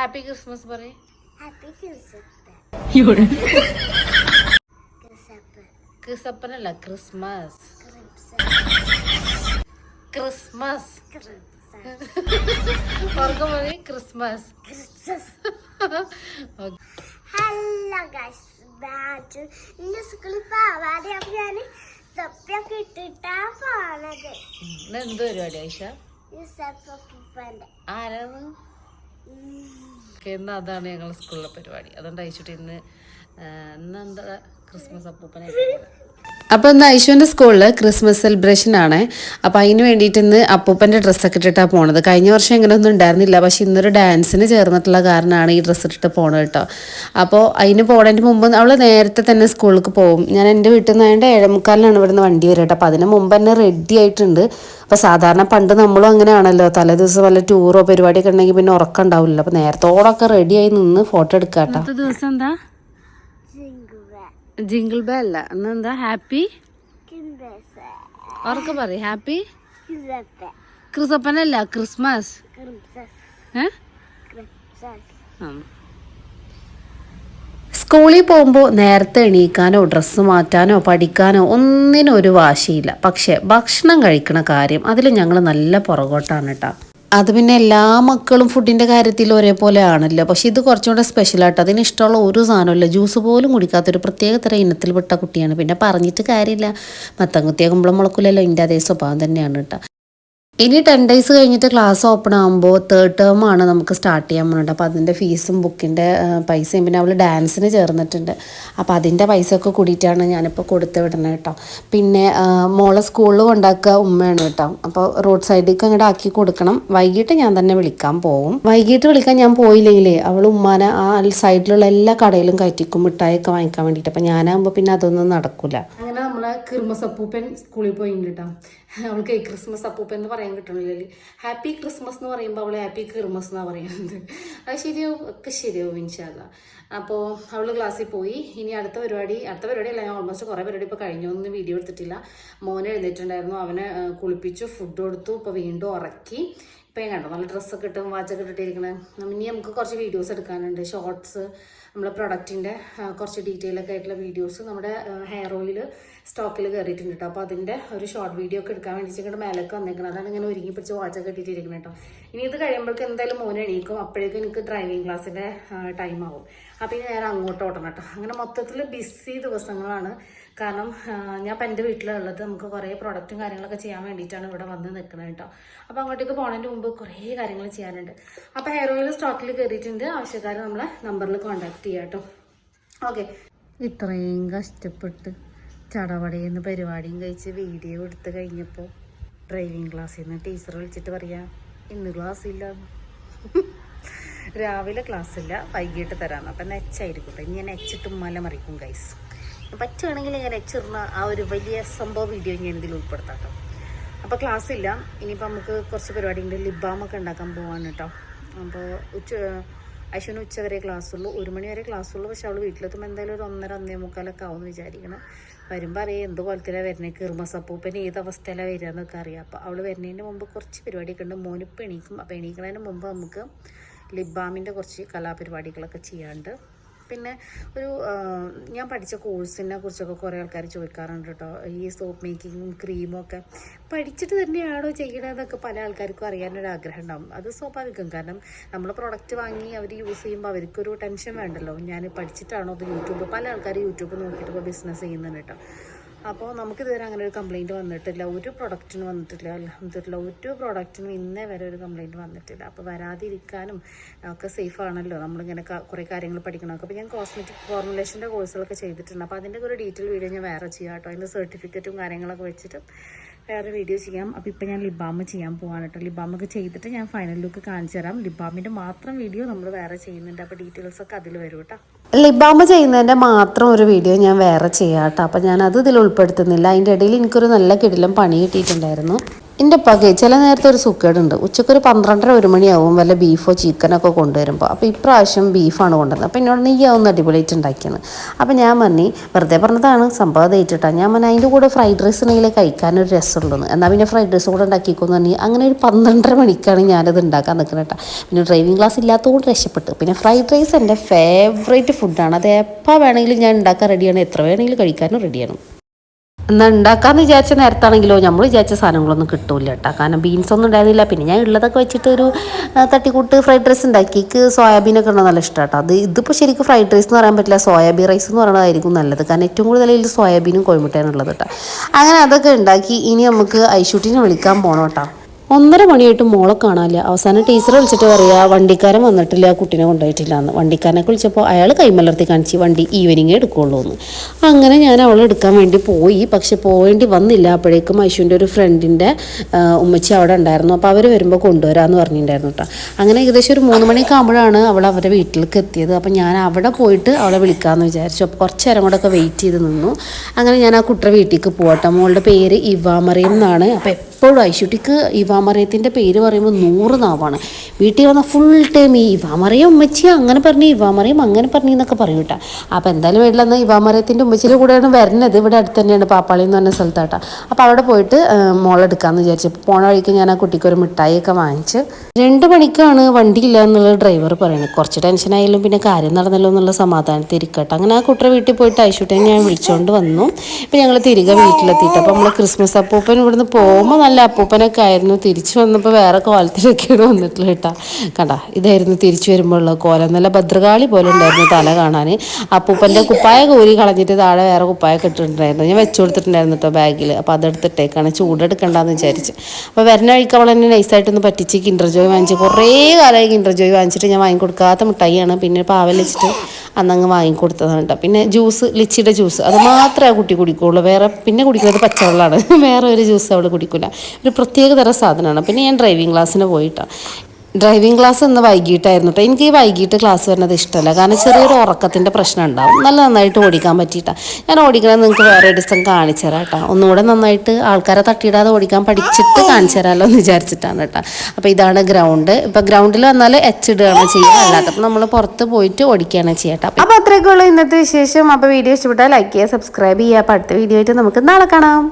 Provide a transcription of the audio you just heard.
Happy Christmas പറയും. ക്രിസപ്പനല്ല Christmas. Christmas. ഓർക്കം പറയും Christmas. Christmas hello guys but ഇന്ന് സ്കൂളിൽ പോവാതെ ഞാൻ തൊപ്പിയൊക്കെ ഇട്ടിട്ടാ പോണത്. എന്ത് പരിപാടി ആയിഷ? ആരാണ്? ഇന്ന് അതാണ് ഞങ്ങളുടെ സ്കൂളിലെ പരിപാടി. അതുകൊണ്ട് അയച്ചിട്ട് ഇന്ന് ഇന്ന് എന്താ ക്രിസ്മസ് അപ്പൂപ്പനെ അപ്പോൾ ഇന്ന് ഐശുവിന്റെ സ്കൂളിൽ ക്രിസ്മസ് സെലിബ്രേഷൻ ആണ്. അപ്പോൾ അതിന് വേണ്ടിയിട്ട് ഇന്ന് അപ്പൂപ്പന്റെ ഡ്രസ്സൊക്കെ ഇട്ടിട്ടാണ് പോണത്. കഴിഞ്ഞ വർഷം ഇങ്ങനെയൊന്നും ഉണ്ടായിരുന്നില്ല. പക്ഷേ ഇന്നൊരു ഡാൻസിന് ചേർന്നിട്ടുള്ള കാരണമാണ് ഈ ഡ്രസ്സ് ഇട്ടിട്ട് പോണത് കേട്ടോ. അപ്പോൾ അതിന് പോണതിന് മുമ്പ് അവൾ നേരത്തെ തന്നെ സ്കൂളിലേക്ക് പോകും. ഞാൻ എന്റെ വീട്ടിൽ നിന്ന് ആയതുകൊണ്ട് ഏഴേമുക്കാലിനാണ് ഇവിടുന്ന് വണ്ടി വരിക കേട്ടോ. അപ്പോൾ അതിന് മുമ്പ് തന്നെ റെഡി ആയിട്ടുണ്ട്. അപ്പോൾ സാധാരണ പണ്ട് നമ്മളും അങ്ങനെയാണല്ലോ. തലേ ദിവസം വല്ല ടൂറോ പരിപാടിയൊക്കെ ഉണ്ടെങ്കിൽ പിന്നെ ഉറക്കം ഉണ്ടാവില്ല അപ്പോൾ നേരത്തോടൊക്കെ റെഡിയായി നിന്ന് ഫോട്ടോ എടുക്കാം കേട്ടോ. ദിവസം എന്താ? ജിങ്കിൾ ബേ അല്ല. എന്നെന്താ ഹാപ്പി ഉറക്കെ പറ ഹാപ്പി ക്രിസപ്പ് ക്രിസപ്പനല്ല ക്രിസ്മസ്. സ്കൂളിൽ പോകുമ്പോൾ നേരത്തെ എണീക്കാനോ ഡ്രസ്സ് മാറ്റാനോ പഠിക്കാനോ ഒന്നിനും ഒരു വാശിയില്ല. പക്ഷേ ഭക്ഷണം കഴിക്കണ കാര്യം അതിൽ ഞങ്ങൾ നല്ല പുറകോട്ടാണ് കേട്ടോ അത് പിന്നെ എല്ലാ മക്കളും ഫുഡിന്റെ കാര്യത്തിൽ ഒരേപോലെ ആണല്ലോ പക്ഷെ ഇത് കുറച്ചും കൂടെ സ്പെഷ്യലായിട്ട് അതിന് ഇഷ്ടമുള്ള ഒരു സാധനമില്ല. ജ്യൂസ് പോലും കുടിക്കാത്തൊരു പ്രത്യേക തരം ഇനത്തിൽപ്പെട്ട കുട്ടിയാണ്. പിന്നെ പറഞ്ഞിട്ട് കാര്യമില്ല. മത്തം കുത്തിയ കുമ്പളം മുളക്കില്ലല്ലോ. ഇതിന്റെ അതേ സ്വഭാവം തന്നെയാണ് കേട്ടോ. ഇനി ടെൻ ഡേയ്സ് കഴിഞ്ഞിട്ട് ക്ലാസ് ഓപ്പൺ ആകുമ്പോൾ തേർഡ് ടേം ആണ് നമുക്ക് സ്റ്റാർട്ട് ചെയ്യാൻ പോകുന്നത് അപ്പോൾ അതിന്റെ ഫീസും ബുക്കിന്റെ പൈസയും പിന്നെ അവൾ ഡാൻസിന് ചേർന്നിട്ടുണ്ട്. അപ്പോൾ അതിന്റെ പൈസയൊക്കെ കൂടിയിട്ടാണ് ഞാനിപ്പോൾ കൊടുത്ത് വിടുന്നത് കേട്ടോ. പിന്നെ മോളെ സ്കൂളിൽ കൊണ്ടാക്കുക ഉമ്മയാണ് കേട്ടോ. അപ്പോൾ റോഡ് സൈഡിലേക്ക് അങ്ങോട്ട് ആക്കി കൊടുക്കണം. വൈകിട്ട് ഞാൻ തന്നെ വിളിക്കാൻ പോകും വൈകിട്ട് വിളിക്കാൻ ഞാൻ പോയില്ലെങ്കിലേ അവൾ ഉമ്മാനെ ആ സൈഡിലുള്ള എല്ലാ കടയിലും കയറ്റിക്കും മിഠായിയൊക്കെ വാങ്ങിക്കാൻ വേണ്ടിയിട്ട്. അപ്പോൾ ഞാനാകുമ്പോൾ പിന്നെ അതൊന്നും നടക്കില്ല അങ്ങനെ നമ്മളെ ക്രിസ്മസ് അപ്പൂപ്പൻ സ്കൂളിൽ പോയിട്ടുണ്ട് കേട്ടോ അവൾക്ക് ക്രിസ്മസ് അപ്പൂപ്പൻ എന്ന് പറയാൻ കിട്ടണില്ലല്ലേ ഹാപ്പി ക്രിസ്മസ് എന്ന് പറയുമ്പോൾ അവൾ ഹാപ്പി ക്രിസ്മസ് എന്നാണ് പറയുന്നത്. അത് ശരിയോ ഒക്കെ ശരിയാവും ഇൻഷാല്ല അപ്പോൾ അവൾ ക്ലാസ്സിൽ പോയി. ഇനി അടുത്ത പരിപാടി അടുത്ത പരിപാടി അല്ല ഞാൻ ഓൾമോസ്റ്റ് കുറേ പരിപാടി ഇപ്പോൾ കഴിഞ്ഞൊന്നും വീഡിയോ എടുത്തിട്ടില്ല. മോനെ എഴുന്നേറ്റുണ്ടായിരുന്നു അവനെ കുളിപ്പിച്ചു ഫുഡ് കൊടുത്തു ഇപ്പോൾ വീണ്ടും ഉറക്കി. ഇപ്പം കണ്ടോ നല്ല ഡ്രസ്സൊക്കെ ഇട്ടും വാച്ചൊക്കെ ഇട്ടിട്ടിരിക്കണേ. ഇനി നമുക്ക് കുറച്ച് വീഡിയോസ് എടുക്കാനുണ്ട്. ഷോർട്സ് നമ്മളെ പ്രൊഡക്റ്റിന്റെ കുറച്ച് ഡീറ്റെയിൽ ഒക്കെ ആയിട്ടുള്ള വീഡിയോസ് നമ്മുടെ ഹെയർ ഓയിൽ സ്റ്റോക്കിൽ കയറിയിട്ടുണ്ട് കേട്ടോ അപ്പോൾ അതിന്റെ ഒരു ഷോർട്ട് വീഡിയോ ഒക്കെ എടുക്കാൻ വേണ്ടി ഇങ്ങോട്ട് മേലേക്ക് വന്നേക്കണം. അതാണ് ഇങ്ങനെ ഒരുങ്ങി പിടിച്ച് വാച്ചൊക്കെ ഇട്ടിട്ടിരിക്കണം കേട്ടോ ഇനി ഇത് കഴിയുമ്പോഴേക്കും എന്തായാലും മോനെ എണീക്കും. അപ്പോഴേക്കും എനിക്ക് ഡ്രൈവിംഗ് ക്ലാസ്സിന്റെ ടൈം ആവും. അപ്പോൾ ഇനി നേരെ അങ്ങോട്ട് ഓടണം കേട്ടോ അങ്ങനെ മൊത്തത്തിൽ ബിസി ദിവസങ്ങളാണ്. കാരണം ഞാൻ ഇപ്പം എന്റെ വീട്ടിലുള്ളത് നമുക്ക് കുറേ പ്രൊഡക്റ്റും കാര്യങ്ങളൊക്കെ ചെയ്യാൻ വേണ്ടിയിട്ടാണ് ഇവിടെ വന്ന് നിൽക്കുന്നത് കേട്ടോ അപ്പോൾ അങ്ങോട്ടേക്ക് പോകുന്നതിന് മുമ്പ് കുറേ കാര്യങ്ങൾ ചെയ്യാനുണ്ട്. അപ്പോൾ ഹെയർ ഓയിൽ സ്റ്റോക്കിൽ കയറിയിട്ടുണ്ട് ആവശ്യക്കാർ നമ്മളെ നമ്പറിൽ കോൺടാക്ട് ചെയ്യാം കേട്ടോ ഓക്കെ. ഇത്രയും കഷ്ടപ്പെട്ട് ചടപടയെന്ന് പരിപാടിയും കഴിച്ച് വീഡിയോ എടുത്ത് കഴിഞ്ഞപ്പോൾ ഡ്രൈവിംഗ് ക്ലാസ്സിൽ നിന്ന് ടീച്ചർ വിളിച്ചിട്ട് പറയാം ഇന്ന് ക്ലാസ് ഇല്ല. രാവിലെ ക്ലാസ് ഇല്ല വൈകിട്ട് തരാമെന്ന് അപ്പം നെച്ചായിരിക്കട്ടെ ഞാൻ നെച്ചിട്ട് മല മറിക്കും ഗൈസ് പറ്റുകയാണെങ്കിൽ ഞാൻ നെച്ചിടുന്ന ആ ഒരു വലിയ സംഭവ വീഡിയോ ഞാൻ ഇതിൽ ഉൾപ്പെടുത്താം കേട്ടോ അപ്പോൾ ക്ലാസ് ഇല്ല. ഇനിയിപ്പോൾ നമുക്ക് കുറച്ച് പരിപാടി ഉണ്ട് ലിബാമൊക്കെ ഉണ്ടാക്കാൻ പോവാണ് കേട്ടോ അപ്പോൾ ഉച്ച അശ്വിന് ഉച്ച വരെ ക്ലാസ് ഉള്ളൂ ഒരു മണി വരെ ക്ലാസ് ഉള്ളൂ പക്ഷെ അവൾ വീട്ടിലെത്തുമ്പോൾ എന്തായാലും ഒരു ഒന്നര ഒന്നേ മുക്കാലൊക്കെ ആവുമെന്ന് വിചാരിക്കണം. വരുമ്പോൾ അറിയാം എന്ത് പോലത്തിലാണ് വരുന്നത് കിർമസ് അപ്പൂപ്പൻ ഏത് അവസ്ഥയിലാണ് വരിക എന്നൊക്കെ അറിയാം. അപ്പോൾ അവൾ വരുന്നതിന് മുമ്പ് കുറച്ച് പരിപാടിയൊക്കെ ഉണ്ട്. മോനിപ്പോൾ എണീക്കും. അപ്പോൾ എണീക്കുന്നതിന് മുമ്പ് നമുക്ക് ലിബാമിന്റെ കുറച്ച് കലാപരിപാടികളൊക്കെ ചെയ്യാണ്ട് പിന്നെ ഒരു ഞാൻ പഠിച്ച കോഴ്സിനെ കുറിച്ചൊക്കെ കുറേ ആൾക്കാർ ചോദിക്കാറുണ്ട് കേട്ടോ. ഈ സോപ്പ് മേക്കിങ്ങും ക്രീമും ഒക്കെ പഠിച്ചിട്ട് തന്നെയാണോ ചെയ്യണതെന്നൊക്കെ പല ആൾക്കാർക്കും അറിയാനൊരു ആഗ്രഹം ഉണ്ടാവും അത് സ്വാഭാവികം. കാരണം നമ്മൾ പ്രൊഡക്റ്റ് വാങ്ങി അവർ യൂസ് ചെയ്യുമ്പോൾ അവർക്കൊരു ടെൻഷൻ വേണ്ടല്ലോ. ഞാൻ പഠിച്ചിട്ടാണോ അത് യൂട്യൂബ്? പല ആൾക്കാർ യൂട്യൂബ് നോക്കിയിട്ട് ഇപ്പോൾ ബിസിനസ് ചെയ്യുന്നുണ്ട് കേട്ടോ. അപ്പോൾ നമുക്കിതുവരെ അങ്ങനെ ഒരു കംപ്ലൈന്റ് വന്നിട്ടില്ല. ഒരു പ്രൊഡക്റ്റിന് വന്നിട്ടില്ല. അല്ല ഒരു പ്രൊഡക്റ്റിനും ഇന്നേ വരെ ഒരു കംപ്ലൈന്റ് വന്നിട്ടില്ല. അപ്പോൾ വരാതിരിക്കാനും ഒക്കെ സേഫ് ആണല്ലോ. നമ്മളിങ്ങനെ കുറേ കാര്യങ്ങൾ പഠിക്കണമൊക്കെ അപ്പോൾ ഞാൻ കോസ്മെറ്റിക് ഫോർമുലേഷന്റെ കോഴ്സുകളൊക്കെ ചെയ്തിട്ടുണ്ട്. അപ്പോൾ അതിന്റെ ഒരു ഡീറ്റെയിൽ വീഡിയോ ഞാൻ വേറെ ചെയ്യാം കേട്ടോ അതിന്റെ സർട്ടിഫിക്കറ്റും കാര്യങ്ങളൊക്കെ വെച്ചിട്ട് വേറെ വീഡിയോ ചെയ്യാം. അപ്പോൾ ഇപ്പോൾ ഞാൻ ലിബാമ് ചെയ്യാൻ പോവാണ് കേട്ടോ ലിബാമൊക്കെ ചെയ്തിട്ട് ഞാൻ ഫൈനൽ ലുക്ക് കാണിച്ചു തരാം. ലിബാമിന്റെ മാത്രം വീഡിയോ നമ്മൾ വേറെ ചെയ്യുന്നുണ്ട്. അപ്പോൾ ഡീറ്റെയിൽസൊക്കെ അതിൽ വരും കേട്ടോ ലിബാമ ചെയ്യുന്നതിന്റെ മാത്രം ഒരു വീഡിയോ ഞാൻ വേറെ ചെയ്യാം കേട്ടോ അപ്പോൾ ഞാൻ അത് ഇതിൽ ഉൾപ്പെടുത്തുന്നില്ല. അതിന്റെ ഇടയിൽ എനിക്കൊരു നല്ല കിടിലം പണി കിട്ടിയിട്ടുണ്ടായിരുന്നു. എന്റെ പകെ ചില നേരത്തെ ഒരു സുക്കേടുണ്ട്. ഉച്ചയ്ക്ക് ഒരു പന്ത്രണ്ടര ഒരു മണിയാവും വല്ല ബീഫോ ചിക്കനൊക്കെ കൊണ്ടുവരുമ്പോൾ അപ്പോൾ ഇപ്രാവശ്യം ബീഫാണ് കൊണ്ടുവന്നത് അപ്പോൾ എന്നോട് നീ ആവുന്ന അടിപൊളിയായിട്ട് ഉണ്ടാക്കിയത് അപ്പോൾ ഞാൻ പറഞ്ഞു വെറുതെ പറഞ്ഞതാണ് സംഭവം തേറ്റിട്ടാണ് ഞാൻ പറഞ്ഞു അതിന്റെ കൂടെ ഫ്രൈഡ് റൈസ് ഉണ്ടെങ്കിൽ കഴിക്കാനൊരു രസമുള്ളൂ എന്നാൽ പിന്നെ ഫ്രൈഡ് റൈസ് കൂടെ ഉണ്ടാക്കിക്കോന്ന് പറഞ്ഞ് അങ്ങനെ ഒരു പന്ത്രണ്ടര മണിക്കാണ് ഞാനത് ഉണ്ടാക്കാൻ നിൽക്കുന്നത് കേട്ടോ പിന്നെ ഡ്രൈവിംഗ് ക്ലാസ് ഇല്ലാത്തതുകൊണ്ട് രക്ഷപ്പെട്ടു. പിന്നെ ഫ്രൈഡ് റൈസ് എന്റെ ഫേവറേറ്റ് ഫുഡാണ് അത് എപ്പോൾ വേണമെങ്കിലും ഞാൻ ഉണ്ടാക്കാൻ റെഡിയാണ് എത്ര വേണമെങ്കിലും കഴിക്കാനും റെഡിയാണ് എന്നാൽ ഉണ്ടാക്കാന്ന് വിചാരിച്ച നേരത്താണെങ്കിലോ നമ്മൾ വിചാരിച്ച സാധനങ്ങളൊന്നും കിട്ടൂല കേട്ടോ കാരണം ബീൻസ് ഒന്നും ഉണ്ടായിരുന്നില്ല പിന്നെ ഞാൻ ഉള്ളതൊക്കെ വെച്ചിട്ട് ഒരു തട്ടിക്കൂട്ട് ഫ്രൈഡ് റൈസ് ഉണ്ടാക്കി. എനിക്ക് സോയാബീനൊക്കെ ഉണ്ടോ നല്ല ഇഷ്ടം കേട്ടോ അത് ഇതിപ്പോൾ ശരിക്കും ഫ്രൈഡ് റൈസ് എന്ന് പറയാൻ പറ്റില്ല. സോയാബീൻ റൈസ് എന്ന് പറയുന്നതായിരിക്കും നല്ലത്. കാരണം ഏറ്റവും കൂടുതൽ ഇതിൽ സോയാബീനും കോഴിമുട്ടയാണ് ഉള്ളത് കേട്ടോ അങ്ങനെ അതൊക്കെ ഉണ്ടാക്കി ഇനി നമുക്ക് ഐഷൂട്ടിനെ വിളിക്കാൻ പോകണം കേട്ടോ ഒന്നര മണിയായിട്ട് മോളെ കാണാനില്ല. അവസാനം ടീച്ചർ വിളിച്ചിട്ട് പറയാ വണ്ടിക്കാരൻ വന്നിട്ടില്ല കുട്ടീനെ കൊണ്ടുപോയിട്ടില്ല എന്ന് വണ്ടിക്കാരനെ വിളിച്ചപ്പോൾ അയാൾ കൈമലർത്തി കാണിച്ച് വണ്ടി ഈവനിങ്ങേ എടുക്കുള്ളൂ എന്ന് അങ്ങനെ ഞാൻ അവളെ എടുക്കാൻ വേണ്ടി പോയി. പക്ഷെ പോകേണ്ടി വന്നില്ല. അപ്പോഴേക്കും ഐശുവിന്റെ ഒരു ഫ്രണ്ടിന്റെ ഉമ്മച്ചി അവിടെ ഉണ്ടായിരുന്നു. അപ്പോൾ അവർ വരുമ്പോൾ കൊണ്ടുവരാമെന്ന് പറഞ്ഞിട്ടുണ്ടായിരുന്നു കേട്ടോ അങ്ങനെ ഏകദേശം ഒരു മൂന്ന് മണിയൊക്കെ ആകുമ്പോഴാണ് അവൾ അവരുടെ വീട്ടിലേക്ക് എത്തിയത്. അപ്പോൾ ഞാൻ അവിടെ പോയിട്ട് അവളെ വിളിക്കാമെന്ന് വിചാരിച്ചു. അപ്പോൾ കുറച്ച് നേരം കൂടെ ഒക്കെ വെയിറ്റ് ചെയ്ത് നിന്നു. അങ്ങനെ ഞാൻ ആ കുട്ടറെ വീട്ടിലേക്ക് പോകട്ടെ മോളുടെ പേര് ഇവാമറിയം എന്നാണ്. അപ്പോൾ എപ്പോഴും ഐശുട്ടിക്ക് ഇവാമറിയത്തിന്റെ പേര് പറയുമ്പോൾ നൂറ് നാവാണ്. വീട്ടിൽ വന്ന ഫുൾ ടൈം ഈ ഇവാമറിയം ഉമ്മച്ചി അങ്ങനെ പറഞ്ഞു ഇവാമറിയം അങ്ങനെ പറഞ്ഞു എന്നൊക്കെ പറയും കേട്ടോ. അപ്പോൾ എന്തായാലും വീട്ടിൽ വന്ന ഇവാമറിയത്തിന്റെ ഉമ്മച്ചിയുടെ കൂടെയാണ് വരുന്നത്. ഇവിടെ അടുത്ത് തന്നെയാണ് പാപ്പാളി എന്ന് പറഞ്ഞ സ്ഥലത്താട്ടോ. അപ്പോൾ അവിടെ പോയിട്ട് മോളെടുക്കാമെന്ന് വിചാരിച്ചു. പോണ വഴിക്ക് ഞാൻ ആ കുട്ടിക്കൊരു മിഠായിയൊക്കെ വാങ്ങിച്ച് രണ്ട് മണിക്കാണ് വണ്ടിയില്ല എന്നുള്ള ഡ്രൈവർ പറയുന്നത് കുറച്ച് ടെൻഷനായാലും പിന്നെ കാര്യം നടന്നല്ലോ എന്നുള്ള സമാധാനത്തിൽ ഇരിക്കട്ടെ. അങ്ങനെ ആ കുട്ടിയുടെ വീട്ടിൽ പോയിട്ട് ഐശുട്ടെ ഞാൻ വിളിച്ചുകൊണ്ട് വന്നു. ഇപ്പം ഞങ്ങൾ തിരികെ വീട്ടിലെത്തിയിട്ട് അപ്പോൾ നമ്മൾ ക്രിസ്മസ് അപ്പൂപ്പൻ ഇവിടുന്ന് പോകുമ്പോൾ നല്ല അപ്പൂപ്പനൊക്കെ ആയിരുന്നു. തിരിച്ചു വന്നപ്പോൾ വേറെ കോലത്തിലൊക്കെയാണ് വന്നിട്ടുള്ളത് കേട്ടാ. കണ്ടാ ഇതായിരുന്നു തിരിച്ചു വരുമ്പോഴുള്ള കോലം നല്ല ഭദ്രകാളി പോലെ ഉണ്ടായിരുന്നു തല കാണാൻ അപ്പൂപ്പന്റെ കുപ്പായ കോരി കളഞ്ഞിട്ട് താഴെ വേറെ കുപ്പായ കിട്ടിട്ടുണ്ടായിരുന്നു ഞാൻ വെച്ചു കൊടുത്തിട്ടുണ്ടായിരുന്നു കേട്ടോ ബാഗിൽ അപ്പോൾ അതെടുത്തിട്ടേക്കാണ് ചൂടെടുക്കണ്ടെന്ന് വിചാരിച്ച്. അപ്പോൾ വരുന്ന വഴിക്ക് അവൾ എന്നെ നൈസായിട്ടൊന്ന് പറ്റിച്ച് കിൻഡർ ജോയ് വാങ്ങിച്ച്. കുറേ കാലമായി കിൻഡർ ജോയ് വാങ്ങിച്ചിട്ട് ഞാൻ വാങ്ങിക്കൊടുക്കാത്ത മിഠായിയാണ്. പിന്നെ പാവൽ വെച്ചിട്ട് അന്നങ്ങ് വാങ്ങിക്കൊടുത്തതാണ് കേട്ടോ പിന്നെ ജ്യൂസ് ലിച്ചിയുടെ ജ്യൂസ് അത് മാത്രമേ ആ കുട്ടി കുടിക്കുകയുള്ളൂ വേറെ പിന്നെ കുടിക്കുന്നത് പച്ചവെള്ളമാണ് വേറെ ഒരു ജ്യൂസ് അവൾ കുടിക്കില്ല ഒരു പ്രത്യേക തരം സാധനമാണ്. പിന്നെ ഞാൻ ഡ്രൈവിംഗ് ക്ലാസ്സിന് പോയിട്ടാണ് ഡ്രൈവിംഗ് ക്ലാസ് ഇന്ന് വൈകിട്ടായിരുന്നു കേട്ടോ എനിക്ക് ഈ വൈകിട്ട് ക്ലാസ് വരുന്നത് ഇഷ്ടമല്ല. കാരണം ചെറിയൊരു ഉറക്കത്തിന്റെ പ്രശ്നം ഉണ്ടാവും. നല്ല നന്നായിട്ട് ഓടിക്കാൻ പറ്റിയിട്ടാ. ഞാൻ ഓടിക്കണത് നിങ്ങൾക്ക് വേറെ ഒരു ദിവസം കാണിച്ചു തരാം കേട്ടോ ഒന്നുകൂടെ നന്നായിട്ട് ആൾക്കാരെ തട്ടിയിടാതെ ഓടിക്കാൻ പഠിച്ചിട്ട് കാണിച്ചു തരാമല്ലോ എന്ന് വിചാരിച്ചിട്ടാണ് കേട്ടോ അപ്പോൾ ഇതാണ് ഗ്രൗണ്ട്. ഇപ്പോൾ ഗ്രൗണ്ടിൽ വന്നാൽ എച്ച് ഇടുകയാണ് ചെയ്യുക. അല്ലാത്തപ്പോൾ നമ്മൾ പുറത്ത് പോയിട്ട് ഓടിക്കുകയാണ് ചെയ്യട്ടോ അപ്പോൾ അത്രയൊക്കെ ഉള്ളൂ ഇന്നത്തെ വിശേഷം. അപ്പോൾ വീഡിയോ ഇഷ്ടപ്പെട്ടാൽ ലൈക്ക് ചെയ്യുക സബ്സ്ക്രൈബ് ചെയ്യുക. അപ്പോൾ അടുത്ത വീഡിയോ ആയിട്ട് നമുക്ക് നാളെ കാണാം.